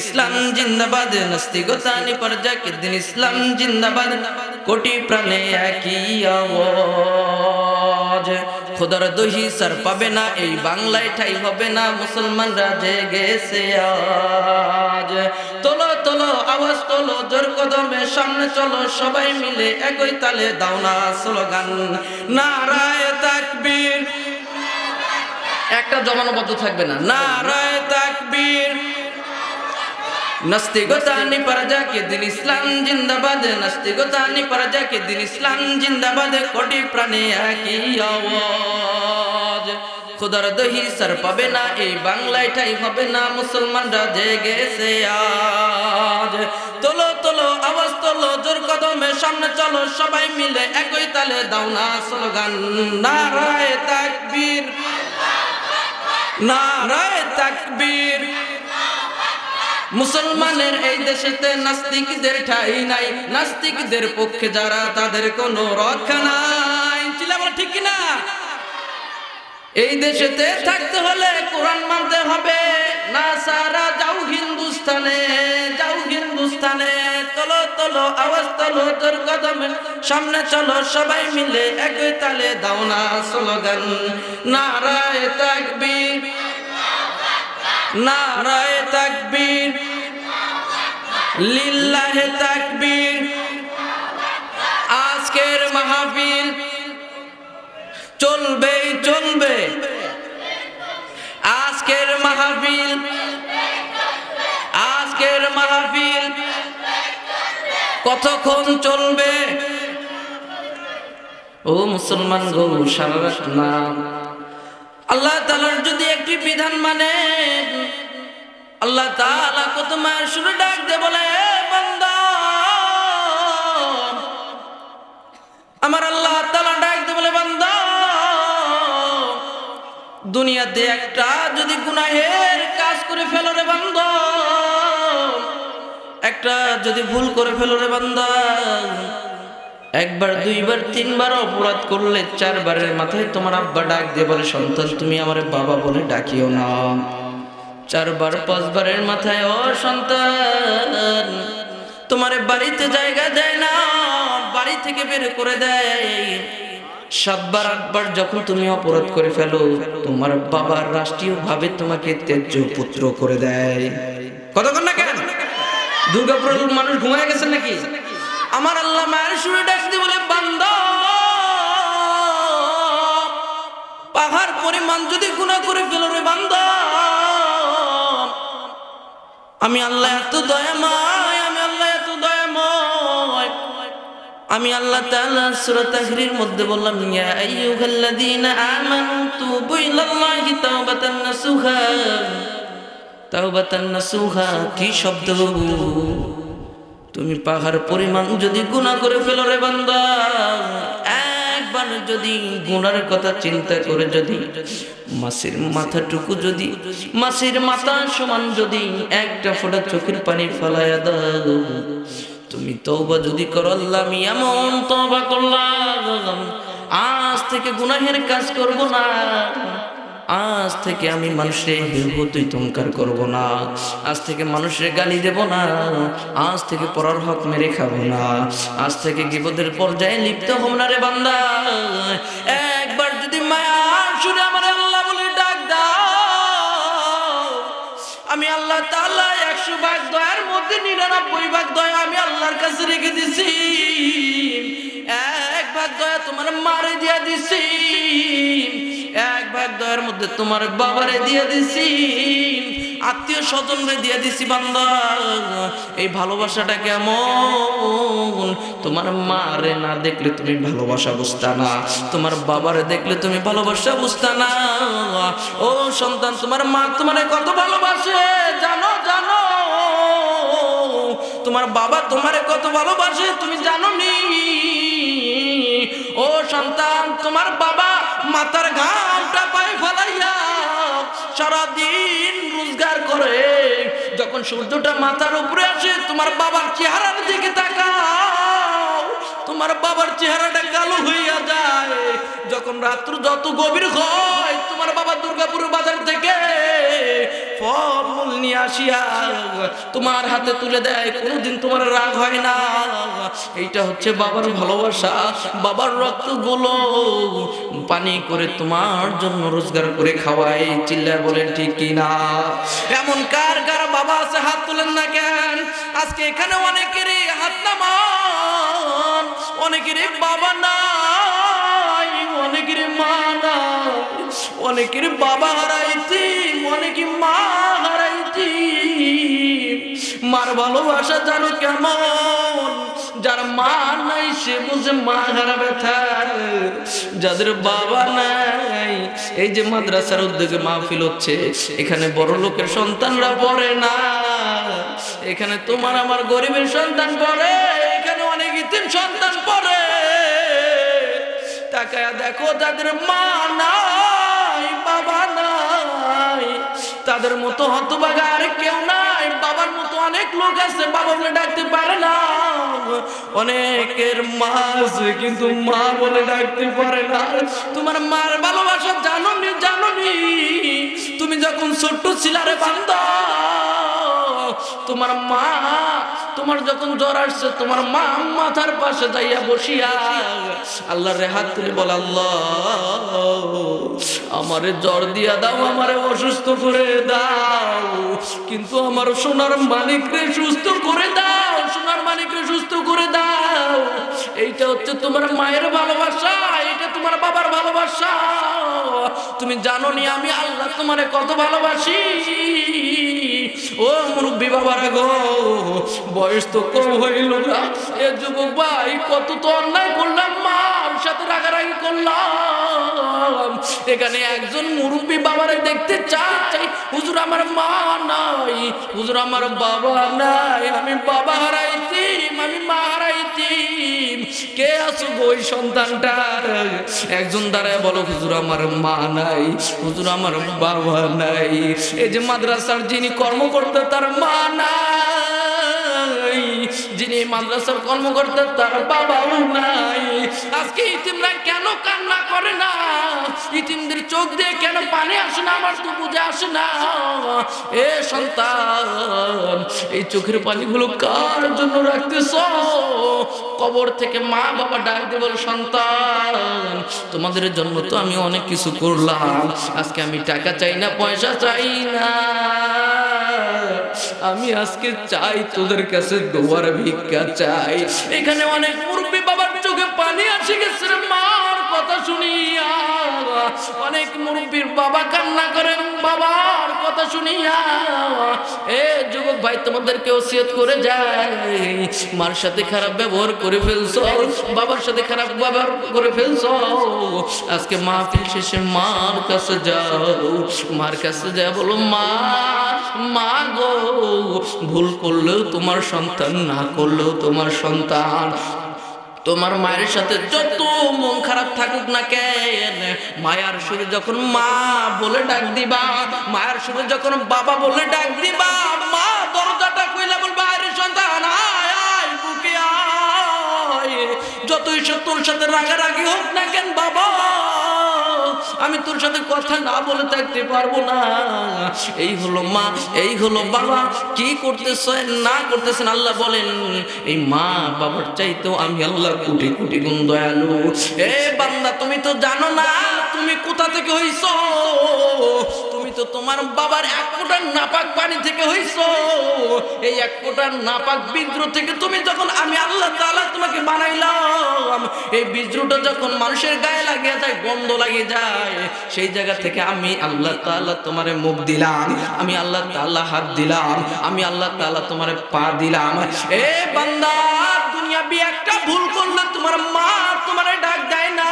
ইসলাম জিন্দাবাদ নস্তিগতানি পর্যাকে দিন ইসলাম জিন্দাবাদ। কোটি প্রাণে পাবে না, এই বাংলায় ঠাই হবে না, মুসলমানরা জেগেছে আজ। তোলো তোলো, আওয়াজ তোলো, জোর কদমে সামনে চলো, সবাই মিলে একই তালে স্লোগান। নারায় তাকবীর একটা জমানবদ্ধ থাকবে না। নারায় তাকবীর। নাস্তিগতানি পরাজাকে দিন ইসলাম জিন্দাবাদ, নাস্তিগতানি পরাজাকে দিন ইসলাম জিন্দাবাদ, কোটি প্রাণে একই আওয়াজ। খোদার দহি সার পাবে না, এই বাংলায় ঠাই হবে না, মুসলমানরা জেগেছে আজ। তোলো তোলো, আওয়াজ তোলো, জোর কদমে সামনে চলো, সবাই মিলে একই তালে দাও না স্লোগান। নারায় তাকবীর। মুসলমানের এই দেশেতে নাস্তিকদের ঠাই নাই। নাস্তিকদের পক্ষে যারা তাদের কোনো রক্ষা নাই। বলো, ঠিক না এই দেশেতে থাকতে হলে কোরআন মানতে হবে। না সারা যাও হিন্দুস্তানে যাও হিন্দুস্তানে। তলো তলো, আওয়াজ, তলো তোর কদমে। সামনে চলো, সবাই মিলে একই তালে দাও না স্লোগান। নারায় তাকবীর। নারায় তাকবীর, লিল্লাহে তাকবীর, আজকের মাহফিল চলবেই চলবে। আজকের মাহফিল আজকের মাহফিল কতক্ষণ চলবে? ও মুসলমান গো, সারা রাত না আল্লাহ তালার যদি একটি বিধান মানে আল্লাহ তালা কত মায়ের শুরু ডাক দে বলে, "এ বান্দা, আমার আল্লাহ তালা ডাক দে বলে, বান্দা, দুনিয়াতে একটা যদি গুনাহের কাজ করে ফেলো রে বান্দা, একটা যদি ভুল করে ফেলো রে বান্দা একবার, দুইবার তিনবার অপরাধ করলে চারবারের মাথায় তোমার আব্বা ডাক দিয়ে বলে, সন্তান, তুমি আমার বাবা বলে ডাকিও না। চারবার, পাঁচবারের মাথায়, ও সন্তান, তোমার বাড়িতে জায়গা দেয় না, বাড়ি থেকে বের করে দেয়। সাতবার, আটবার যখন তুমি অপরাধ করে ফেলো, তোমার বাবার রাষ্ট্রীয় ভাবে তোমাকে ত্যায্য পুত্র করে দেয়। কতক্ষণ না কেন? দুর্গাপুরের মানুষ ঘুমায় গেছে নাকি? আমার আল্লাহ মায়ের সুরে ডাক দিয়ে বলে, বান্দা, পাহাড় পরিমাণ যদি গুণা করে ফেলো রে বান্দা, আমি আল্লাহ এত দয়াময়, আমি আল্লাহ এত দয়াময়। আমি আল্লাহ তাআলা সূরা তাহরীর মধ্যে বললাম, ইয়া আইয়ুহাল্লাযীনা আমানু তুবু ইলাল্লাহি তাওবাতান নাসুহা। তাওবাতান নাসুহা কি শব্দ? তুমি পাহাড় পরিমাণ যদি গুনাহ করে ফেলো রে বান্দা। একবার যদি গুনার কথা চিন্তা করে যদি, মাসির মাথাটুকু যদি, মাসির মাথা সমান যদি একটা ফোঁটা চোখের পানি ফেলাইয়া দাও। তুমি তওবা যদি করো, আল্লাহ আমি এমন তওবা করলাম, আজ থেকে গুনাহের কাজ করব না। আজ থেকে আমি মানুষের তুই তঙ্কার করব না। আজ থেকে মানুষের গালি দেব না। আজ থেকে পরার হক মেরে খাব না। আজ থেকে গিবদের পর্যায়ে লিপ্ত হব না রে বান্দা। একবার যদি মায়া শুনে আমার আল্লাহ বলে ডাক দাও। আমি আল্লাহ তাআলা একশো ভাগ দয়ার মধ্যে নিরানব্বই ভাগ দয়া আমি আল্লাহর কাছে রেখে দিছি। এক ভাগ দয়া তোমার মারে দিয়া দিছি। এক দয়ার মধ্যে তোমার বাবারে দিয়ে দিছি, আত্মীয় স্বজনরে দিয়ে দিছি বান্দা। এই ভালোবাসাটা কেমন? তোমার মারে না দেখলে তুমি ভালোবাসা বুঝতা না। তোমার বাবারে দেখলে তুমি ভালোবাসা বুঝতা না। ও সন্তান, তোমার মা তোমার কত ভালোবাসে, জানো জানো। তোমার বাবা তোমারে কত ভালোবাসে, তুমি জানো নি ও সন্তান, তোমার বাবা মাথার ঘামটা সারাদিন রোজগার করে। যখন সূর্যটা মাথার উপরে আসে, তোমার বাবার চেহারার দিকে তাকাও। তোমার বাবার চেহারাটা কালো হইয়া যায়। যখন রাত্র যত গভীর হয়, তোমার বাবা দুর্গাপুর বাজার থেকে ফলমূল নিয়ে আসিয়া তোমার হাতে তুলে দেয়, কোনোদিন তোমার রাগ হয় না। এইটা হচ্ছে বাবার ভালোবাসা। বাবার রক্তগুলো পানি করে তোমার জন্য রোজগার করে খাওয়াই চিল্লা ঠিক কিনা এমন কার কার বাবা আছে, হাত তুলেন না কেন? আজকে এখানে অনেকেরই হাত নামান, অনেকেরই বাবা নাই, অনেকেরই মা নাই, অনেকের বাবা হারাইছি অনেকে মা হারাইছি মার ভালোবাসা জানো কেমন? যার মা নাই, সে বুঝে মা হারা ব্যথা। যাদের বাবা নাই, এই যে মাদ্রাসার উদ্যোগে মাহফিল হচ্ছে, এখানে বড় লোকের সন্তানরা পড়ে না। এখানে তোমার আমার গরিবের সন্তান পড়ে, এখানে অনেক ইতিম সন্তান পড়ে। তাকায়া দেখো তাদের মা নাই, বাবা নাই তাদের মতো হতবাগা কেউ নাই। বাবার মতো অনেক লোক আছে, বাবা বলে ডাকতে পারে না। অনেকের মা আছে, কিন্তু মা বলে ডাকতে পারে না। তোমার মার ভালোবাসা জানো নি জানো নি তুমি যখন ছোট্ট ছিলারে বান্দা, তোমার মা তোমার যখন জ্বর আসছে, তোমার মা মাথার পাশে যাইয়া বসিয়া আল্লাহ রে হাত তুলে বল, আল্লাহ, আমারে জ্বর দিয়া দাও, আমারে অসুস্থ করে দাও। কিন্তু আমার সোনার মালিকরে সুস্থ করে দাও, সোনার মালিকরে সুস্থ করে দাও। এইটা হচ্ছে তোমার মায়ের ভালোবাসা এটা তোমার বাবার ভালোবাসা। তুমি জানো নি আমি আল্লাহ তোমারে কত ভালোবাসি? ও মুরব্বী বাবারা গো, বয়স তো কম হইল না। এ যুবক ভাই, কত তো অন্যায় করলাম, মার সাথে রাগারাগি করলাম। এখানে একজন মুরব্বী বাবারে দেখতে চাই। হুজুর, আমার মা নাই। হুজুর, আমার বাবা নাই। আমি বাবা হারাইছি, আমি মা কে আছো গো ওই সন্তানটার? একজন দ্বারা বলো, হুজুর আমার মা নাই, হুজুর আমার বাবা নাই। এই যে মাদ্রাসার যিনি কর্মকর্তা, তার মা নাই। যিনি মাদ্রাসার কর্মকর্তা, তার বাবাও নাই। আজকে ইতিমরা কেন কান্না করে না? ইতিমদের চোখ দিয়ে কেন পানি আসে না? আমার তো বুঝে আসে না। এ সন্তান, এই চোখের পানিগুলো কার জন্য রাখতেছ? কবর থেকে মা বাবা ডাক দিয়ে বল, সন্তান, তোমাদের জন্য তো আমি অনেক কিছু করলাম। আজকে আমি টাকা চাই না, পয়সা চাই না। আমি আজকে চাই তোদের কাছে দোয়ার ভিক্ষা চাই। এখানে অনেক মুরব্বী বাবার চোখে পানি আসে গেছে মা। কথা শুনিয়া অনেক মুরব্বীর বাবা কান্না করেন, বাবার কথা শুনিয়া এ যুবক ভাই তোমাদেরকে ওসিয়ত করে যায়? মার সাথে খারাপ ব্যবহার করে ফেলছো, বাবার সাথে খারাপ ব্যবহার করে ফেলছো, আজকে মাহফিল শেষে মার কাছে যাও, মার কাছে যা বলো, মা মা গো, ভুল করলেও তোমার সন্তান, না করলেও তোমার সন্তান তোমার মায়ের সাথে যত মন খারাপ থাকুক না কেন, মায়ার সুরে যখন মা বলে ডাক দিবা, মায়ের সুরে যখন বাবা বলে ডাক দিবা, মা দরজাটা কইলা বলবা, আরে সন্তান আয়। যতই সে তোর সাথে রাগারাগি হোক না কেন, বাবা। আমি তোর সাথে কথা না বলে থাকতে পারব না। এই হলো মা, এই হলো বাবা। কি করতেছেন না করতেছেন আল্লাহ বলেন, এই মা বাবার চাইতেও আমি আল্লাহ কোটি কোটি গুণ দয়ালু। এ বান্দা, তুমি তো জানো না, তুমি কোথা থেকে হইছো? তুমি তো তোমার বাবার এক ফোঁটার নাপাক পানি থেকে হইছো। এই এক ফোঁটার নাপাক বিদ্রোহ থেকে তুমি যখন আমি আল্লাহ তাআলা তোমাকে বানাইলাম এই বিদ্রোহটা যখন মানুষের গায়ে লাগিয়ে যায় গন্ধ লাগিয়ে যায়, সেই জায়গা থেকে আমি আল্লাহ তাল্লাহ তোমারে মুখ দিলাম, আমি আল্লাহ তাল্লাহ হাত দিলাম, আমি আল্লাহ তাল্লাহ তোমার পা দিলাম। এ বান্দা দুনিয়া বি একটা ভুল করলে তোমার মা তোমার ডাক দেয় না